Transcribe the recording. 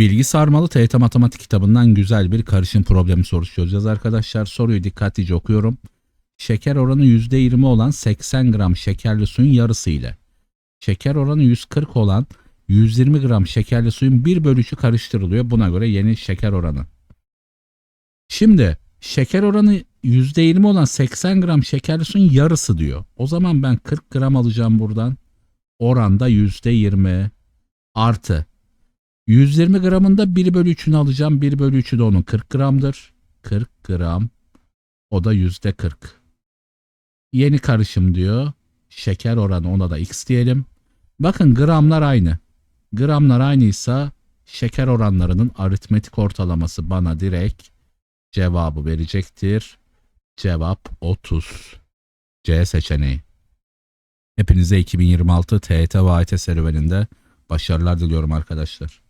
Bilgi sarmalı TYT Matematik kitabından güzel bir karışım problemi sorusu çözeceğiz arkadaşlar. Soruyu dikkatlice okuyorum. Şeker oranı %20 olan 80 gram şekerli suyun yarısı ile şeker oranı 140 olan 120 gram şekerli suyun 1 bölü 3'ü karıştırılıyor. Buna göre yeni şeker oranı. Şimdi şeker oranı %20 olan 80 gram şekerli suyun yarısı diyor. O zaman ben 40 gram alacağım buradan. Oranda %20 artı 120 gramında 1 bölü 3'ünü alacağım. 1 bölü 3'ü de onun 40 gramdır. 40 gram. O da yüzde 40. Yeni karışım diyor. Şeker oranı ona da x diyelim. Bakın gramlar aynı. Gramlar aynıysa şeker oranlarının aritmetik ortalaması bana direkt cevabı verecektir. Cevap 30. C seçeneği. Hepinize 2026 TET ve serüveninde başarılar diliyorum arkadaşlar.